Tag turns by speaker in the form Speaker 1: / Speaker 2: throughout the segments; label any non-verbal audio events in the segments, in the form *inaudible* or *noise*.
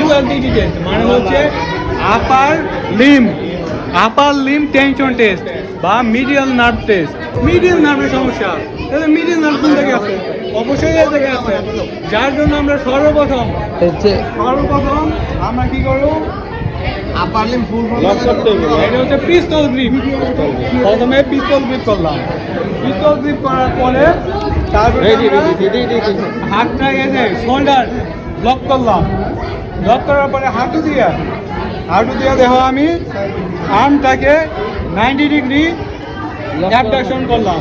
Speaker 1: ইউএলটিটি test মানে হচ্ছে upper limb upper limb tension test বা মিডিয়াল নার্ভ টেস্ট মিডিয়াল নার্ভের সমস্যা। তাহলে মিডিয়াল নার্ভ কোন জায়গায় আছে? অবশ্যই এই জায়গায় আছে। যার জন্য আমরা সর্বপ্রথম সর্বপ্রথম আমরা কি করব?
Speaker 2: আপার লিম ফুল
Speaker 1: এটা হচ্ছে পিস্তল গ্রিপ প্রথমে পিস্তল গ্রিপ করলাম। পিস্তল গ্রিপ করার পরে তারপরে হাতটা এসে শোল্ডার লক করলাম। লক করার পরে হাঁটু দিয়া হাঁটু দিয়ে দেখো আমি আর্মটাকে নাইনটি ডিগ্রি অ্যাবডাকশন করলাম।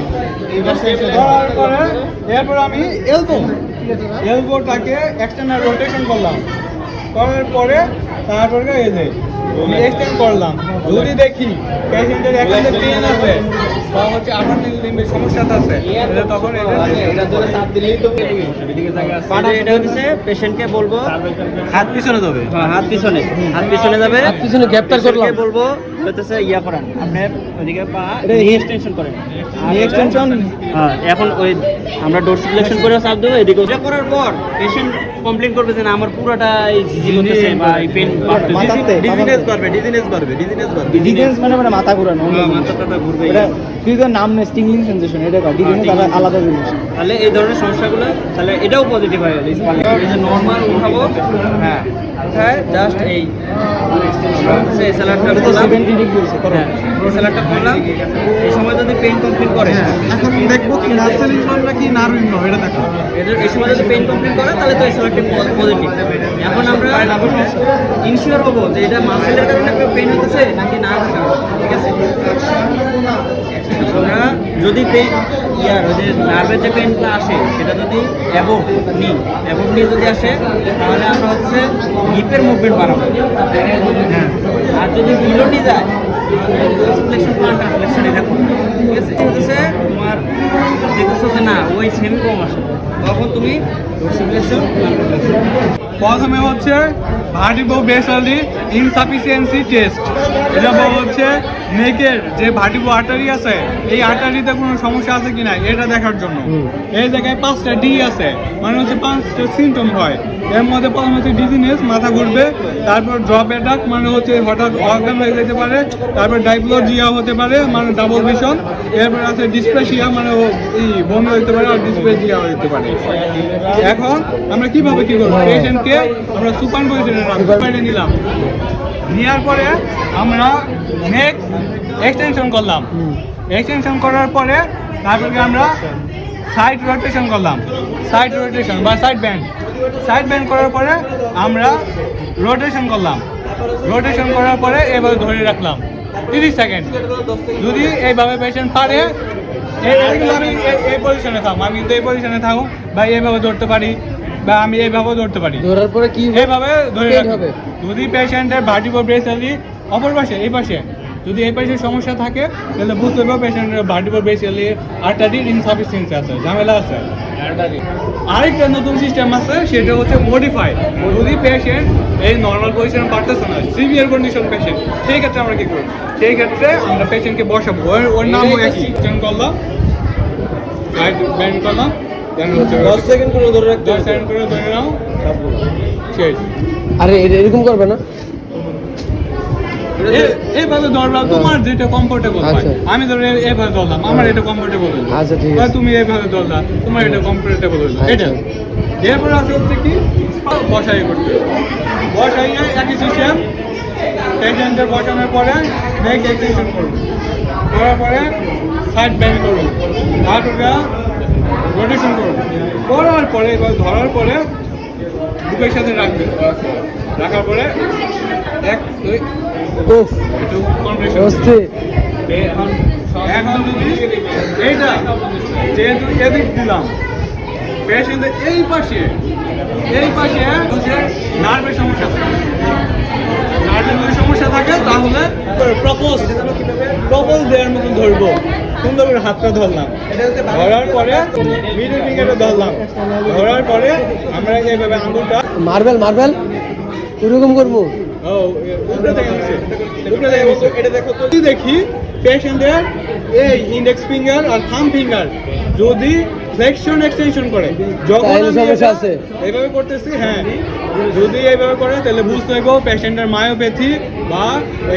Speaker 1: করার পরে এরপর আমি এলবো এলবোটাকে এক্সটার্নাল রোটেশন করলাম। করার পরে তারপরে এই যে এক্সটেন্ড করলাম। যদি দেখি পেশেন্টের এখানে পেন আছে বা হচ্ছে আঠার লিম্বের সমস্যা আছে। তখন এটা
Speaker 3: পাটা এটা হচ্ছে পেশেন্টকে বলব
Speaker 1: হাত পিছনে দেবে
Speaker 3: হ্যাঁ, হাত পিছনে। হাত পিছনে যাবে।
Speaker 2: হাত পিছনে গ্রেপ্তার করলাম।
Speaker 3: বলব হচ্ছে ইয়া করেন। আপনার ওদিকে পা এক্সটেনশন করেন।
Speaker 1: এক্সটেনশন
Speaker 3: হ্যাঁ এখন ওই আমরা ডোর সিলেকশন করে চাপ দেবো এদিকে এটা করার পর পেশেন্ট কমপ্লেন করবে যে না আমার পুরোটা এই ঝিঝি করতেছে বা এই পেন
Speaker 1: ডিজিনেস বাড়বে ডিজিনেস
Speaker 2: মানে মানে মাথা ঘুরানো।
Speaker 3: মাথা টাথা ঘুরবে।
Speaker 2: তুই তো নাম নেই স্টিংলিং সেন্সেশন এটা ডিফেন্স আলাদা আলাদা জিনিস।
Speaker 3: তাহলে এই ধরনের সমস্যাগুলো তাহলে এটাও পজিটিভ হয়ে গেল। নর্মাল উঠাবো হ্যাঁ। উঠায় জাস্ট এই। স্যালাডটা করলাম হ্যাঁ। এই স্যালাডটা করলাম এই সময় যদি পেন কমপ্লিট করে।
Speaker 1: এখন দেখব কি নার্সেল ইনফর্ম নাকি নার্ভ ইনফর্ম এটা দেখো
Speaker 3: এই সময় যদি পেন কমপ্লিট করে তাহলে তো এই স্যালাডটা পজিটিভ এখন আমরা ইনশিওর হব যে এটা মাসেলের কারণে পেন হতেছে নাকি না ঠিক আছে? আমরা যদি পেন ইয়ার যে নার্ভের যে পেনটা আসে সেটা যদি অ্যাবভ নি অ্যাবভ নি যদি আসে তাহলে আমরা হচ্ছে হিপের মুভমেন্ট বাড়াবো হ্যাঁ। আর যদি বিলোটি যায় ফ্লেকশন প্লান্ট ফ্লেকশন এরকম ঠিক আছে? হচ্ছে তোমার দেখতেছো যে না ওই সেমি কম আসে। তখন তুমি ফ্লেকশন
Speaker 1: প্রথমে হচ্ছে ভার্টিবো বেসালি ইনসাফিসিয়েন্সি টেস্ট এটা বলা হচ্ছে নেকের যে ভার্টিবো আর্টারি আছে এই আর্টারিতে কোনো সমস্যা আছে কিনা এটা দেখার জন্য। এই জায়গায় পাঁচটা ডি আছে মানে হচ্ছে পাঁচটা সিমটম হয়। এর মধ্যে প্রথম হচ্ছে ডিজিনেস মাথা ঘুরবে তারপর ড্রপ অ্যাটাক মানে হচ্ছে হঠাৎ অর্গান হয়ে যেতে পারে তারপর ডাইপ্লোজিয়া হতে পারে মানে ডাবল ভিশন এরপর আছে ডিসপ্রেশিয়া মানে এই বমি হতে পারে আর ডিসপ্রেশিয়া হতে পারে। এখন আমরা কীভাবে কি করব? পেশেন্টকে আমরা সুপার পজিশনে নিলাম। নেওয়ার পরে আমরা নেক এক্সটেনশন করলাম। এক্সটেনশন করার পরে তারপরে আমরা সাইড রোটেশন করলাম। সাইড রোটেশন বা সাইড ব্যান্ড সাইড ব্যান্ড করার পরে আমরা রোটেশন করলাম। রোটেশন করার পরে এবার ধরে রাখলাম। তিরিশ সেকেন্ড। যদি এইভাবে পেশেন্ট পারে আমি এই- পজিশনে থাকব আমি কিন্তু এই পজিশনে থাকব বা এইভাবে ধরতে পারি বা আমি এইভাবে ধরতে পারি।
Speaker 2: ধরার পরে কি
Speaker 1: এইভাবে ধরে
Speaker 2: হবে।
Speaker 1: যদি পেশেন্টের ভার্টিবো ব্রেসালি অপর পাশে এই পাশে যদি এই পাশে সমস্যা থাকে তাহলে বুঝতে পারব পেশেন্টের ভার্টিবো ব্রেসালি আর্টারির ইনসাফিসিয়েন্সি আছে ঝামেলা আছে। আরেকটা নতুন সিস্টেম আছে সেটা হচ্ছে মডিফাই যদি পেশেন্ট এই নর্মাল পজিশনে পারতেছে না সিভিয়ার কন্ডিশন পেশেন্ট সেই ক্ষেত্রে আমরা কি করব? সেই ক্ষেত্রে আমরা পেশেন্টকে বসাবো। ওর ওর নামও একই। চেন করলাম। ব্যান্ড করলাম।
Speaker 2: দশ সেকেন্ড করে ধরে
Speaker 1: দশ সেকেন্ড করে ধরে নাও। শেষ।
Speaker 2: আরে এরকম করবে না।
Speaker 1: এইভাবে ধরলাম তোমার যেটা কমফোর্টেবল হয়।
Speaker 2: আচ্ছা।
Speaker 1: আমি ধরো এইভাবে ধরলাম আমার এটা কমফোর্টেবল হলো।
Speaker 2: আচ্ছা, ঠিক আছে।
Speaker 1: তুমি এইভাবে ধরলা তোমার এটা কমফোর্টেবল হলো।
Speaker 2: আচ্ছা।
Speaker 1: এটা। এরপর আছে হচ্ছে কি বসাই করতে। বসাই একই সিস্টেম পেশেন্টের বসানোর পরে নেক এক্সটেনশন করুন করার পরে সাইড ব্যান্ড করুন তারপরে রোটেশন করুন করার পরে এবার ধরার পরে বুকের সাথে রাখবেন রাখার পরে এক দুই।
Speaker 2: উফ
Speaker 1: একটু
Speaker 2: অস্থির
Speaker 1: এখন এখন যদি এইটা যেহেতু এদিক দিলাম এই পাশে এই পাশে হচ্ছে নার্ভের সমস্যা থাকে। নার্ভের যদি সমস্যা থাকে তাহলে প্রপোজ প্রপোজ দেওয়ার মতন ধরবো। সুন্দর করে হাতটা ধরলাম। ধরার পরে মিডল ফিঙ্গারটা ধরলাম। ধরার পরে আমরা এইভাবে আঙুলটা
Speaker 2: মার্বেল মার্বেল। ওরকম করব?
Speaker 1: দেখো পেশেন্টের এই ইন্ডেক্স ফিঙ্গার আর থাম ফিঙ্গার যদি ফ্লেকশন এক্সটেনশন করে যখন
Speaker 2: সমস্যা আছে?
Speaker 1: এইভাবে করতেছি হ্যাঁ যদি এইভাবে করে তাহলে বুঝতে হবে পেশেন্টের মায়োপ্যাথি বা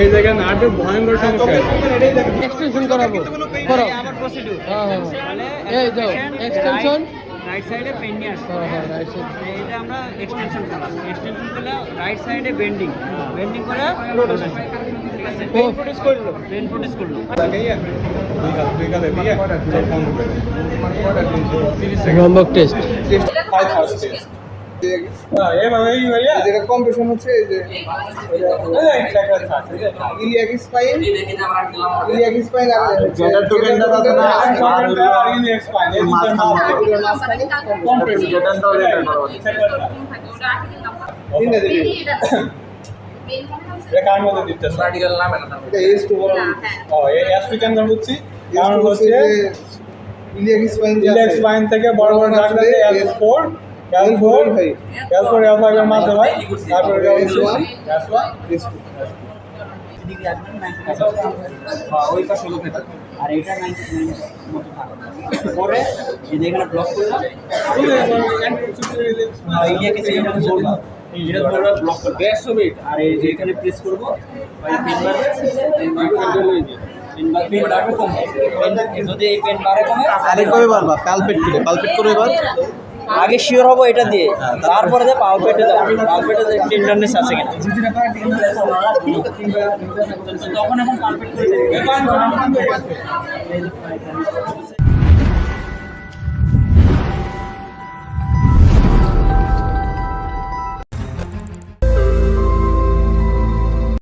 Speaker 1: এই জায়গায় নার্ভের ভয়ঙ্কর সমস্যা। আছে
Speaker 2: এক্সটেনশন করাবো। করো।
Speaker 3: আবার প্রসিডিউর
Speaker 2: হ্যাঁ হ্যাঁ। এই দাও, extension।
Speaker 3: রাইট সাইডে
Speaker 2: পেন্ডিং আসছে।
Speaker 3: এটা আমরা এক্সটেনশন করলাম। এক্সটেনশন করলে রাইট সাইডে বেন্ডিং বেন্ডিং করে ঠিক আছে?
Speaker 2: ও
Speaker 1: প্রোডিউস করল
Speaker 3: পেন প্রোডিউস করল
Speaker 2: টেস্ট
Speaker 1: এভাবে এইভাবে
Speaker 4: যেটা কম্প্রেশন হচ্ছে এই যে ইলিয়াক স্পাইন। ইলিয়াক স্পাইন আর
Speaker 5: Gender to আছে না?
Speaker 4: তিনটা দিবি। *coughs*
Speaker 1: কার মধ্যে দিতেছে
Speaker 4: এটা এস টু বড়
Speaker 1: ও এই অ্যাসপি কেন বুঝছি
Speaker 4: এস
Speaker 1: কারণ
Speaker 4: টু হচ্ছে
Speaker 1: হচ্ছে
Speaker 4: ইলিয়াক স্পাইন
Speaker 1: থেকে বড় বড় ডাক লাগে এল ফোর এল ফোর
Speaker 4: ভাই
Speaker 1: এল ফোর এল ফাইভ মাঝে ভাই তারপরে L one S one
Speaker 4: S two
Speaker 3: ওই পাশে লোকে আর এটা পরে এই যে এখানে ব্লক করলাম ধরলাম এটা ধরলাম ব্লক করব দেড়শো মিনিট আর এই যে এখানে প্রেস করব এই পেন বার বার যদি এই পেন বাড়ে কমে
Speaker 5: আরেকভাবে করে করে এবার।
Speaker 3: আগে শিওর হব এটা দিয়ে। তারপরে দিয়ে পাওয়ার পেটে দেবো পাওয়ার পেটে টেন্ডারনেস আছে কিনা। তখন এখন